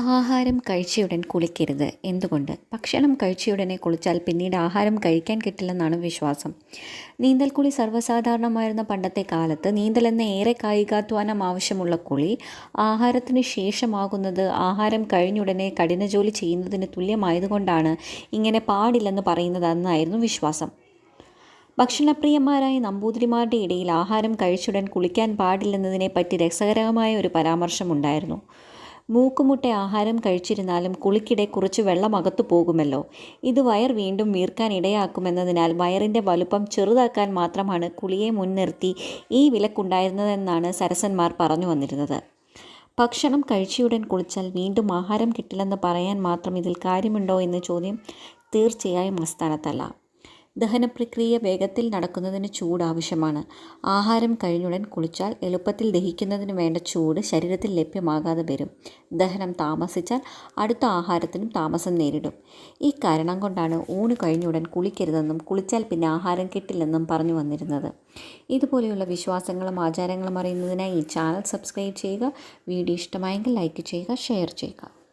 ആഹാരം കഴിച്ചയുടൻ കുളിക്കരുത് എന്തുകൊണ്ട്? ഭക്ഷണം കഴിച്ചയുടനെ കുളിച്ചാൽ പിന്നീട് ആഹാരം കഴിക്കാൻ കിട്ടില്ലെന്നാണ് വിശ്വാസം. നീന്തൽ കുളി സർവസാധാരണമായിരുന്ന പണ്ടത്തെ കാലത്ത് നീന്തലെന്ന ഏറെ കായികാധ്വാനം ആവശ്യമുള്ള കുളി ആഹാരത്തിന് ശേഷമാകുന്നത് ആഹാരം കഴിഞ്ഞുടനെ കഠിന ജോലി ചെയ്യുന്നതിന് തുല്യമായതുകൊണ്ടാണ് ഇങ്ങനെ പാടില്ലെന്ന് പറയുന്നതെന്നായിരുന്നു വിശ്വാസം. ഭക്ഷണപ്രിയന്മാരായ നമ്പൂതിരിമാരുടെ ഇടയിൽ ആഹാരം കഴിച്ചുടൻ കുളിക്കാൻ പാടില്ലെന്നതിനെപ്പറ്റി രസകരമായ ഒരു പരാമർശമുണ്ടായിരുന്നു. മൂക്കുമുട്ടെ ആഹാരം കഴിച്ചിരുന്നാലും കുളിക്കിടെ കുറച്ച് വെള്ളം അകത്തു പോകുമല്ലോ. ഇത് വയർ വീണ്ടും വീർക്കാൻ ഇടയാക്കുമെന്നതിനാൽ വയറിന്റെ വലുപ്പം ചെറുതാക്കാൻ മാത്രമാണ് കുളിയെ മുൻനിർത്തി ഈ വിലക്കുണ്ടായിരുന്നതെന്നാണ് സരസന്മാർ പറഞ്ഞു വന്നിരുന്നത്. ഭക്ഷണം കഴിച്ചയുടൻ കുളിച്ചാൽ വീണ്ടും ആഹാരം കിട്ടില്ലെന്ന് പറയാൻ മാത്രം ഇതിൽ കാര്യമുണ്ടോ എന്ന ചോദ്യം തീർച്ചയായും അസ്ഥാനത്തല്ല ദഹനപ്രക്രിയ വേഗത്തിൽ നടക്കുന്നതിന് ചൂട് ആവശ്യമാണ്. ആഹാരം കഴിഞ്ഞുടൻ കുളിച്ചാൽ എളുപ്പത്തിൽ ദഹിക്കുന്നതിന് വേണ്ട ചൂട് ശരീരത്തിൽ ലഭ്യമാകാതെ വരും. ദഹനം താമസിച്ചാൽ അടുത്ത ആഹാരത്തിനും താമസം നേരിടും. ഈ കാരണം കൊണ്ടാണ് ഊണ് കഴിഞ്ഞുടൻ കുളിക്കരുതെന്നും കുളിച്ചാൽ പിന്നെ ആഹാരം കിട്ടില്ലെന്നും പറഞ്ഞു വന്നിരുന്നത്. ഇതുപോലെയുള്ള വിശ്വാസങ്ങളും ആചാരങ്ങളും അറിയുന്നതിനായി ഈ ചാനൽ സബ്സ്ക്രൈബ് ചെയ്യുക. വീഡിയോ ഇഷ്ടമായെങ്കിൽ ലൈക്ക് ചെയ്യുക ഷെയർ ചെയ്യുക.